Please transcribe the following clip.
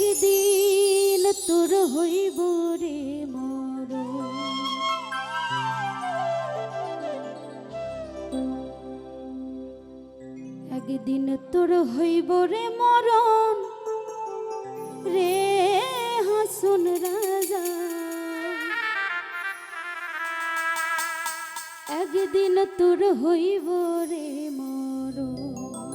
একদিন তোর হইব রে মর। একদিন তোর হইব রে মরণ, রে হাসুন রাজা। একদিন তোর হইব রে মরণ।